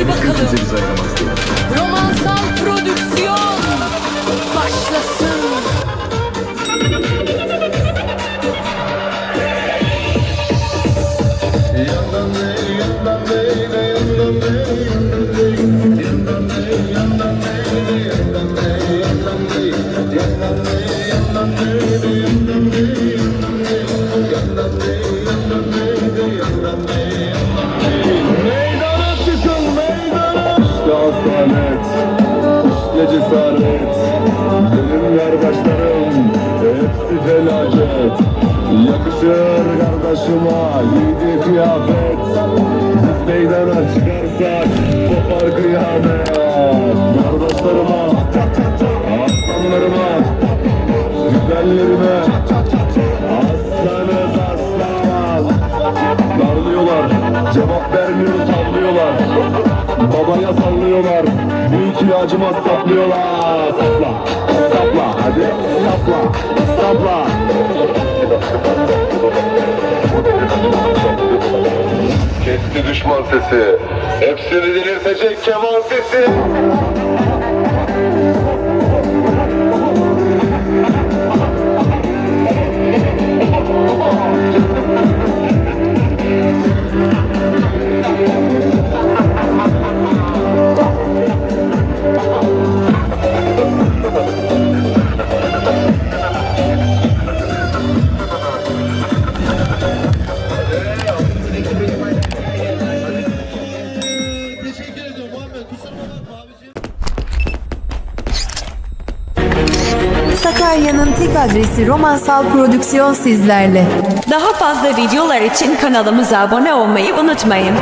Hadi bakalım. Kimse bizi ayıramaz diye. Romansal prodüksiyon başlasın. Meydana işte cesaret. Benim kardeşlerim hepsi felaket. Yakışır kardeşime giydiği kıyafet. Biz meydana çıkarsak kopar kıyamet. Kardeşlerime, aslanlarıma, güzellerime. Aslanız aslan. Darlıyorlar, cevap vermiyor iki acımaz saplıyorlar Sapla, sapla, hadi sapla, sapla. Kesti düşman sesi, hepsini delirtecek keman sesi Sakarya'nın tek adresi Romansal Prodüksiyon sizlerle. Daha fazla videolar için kanalımıza abone olmayı unutmayın.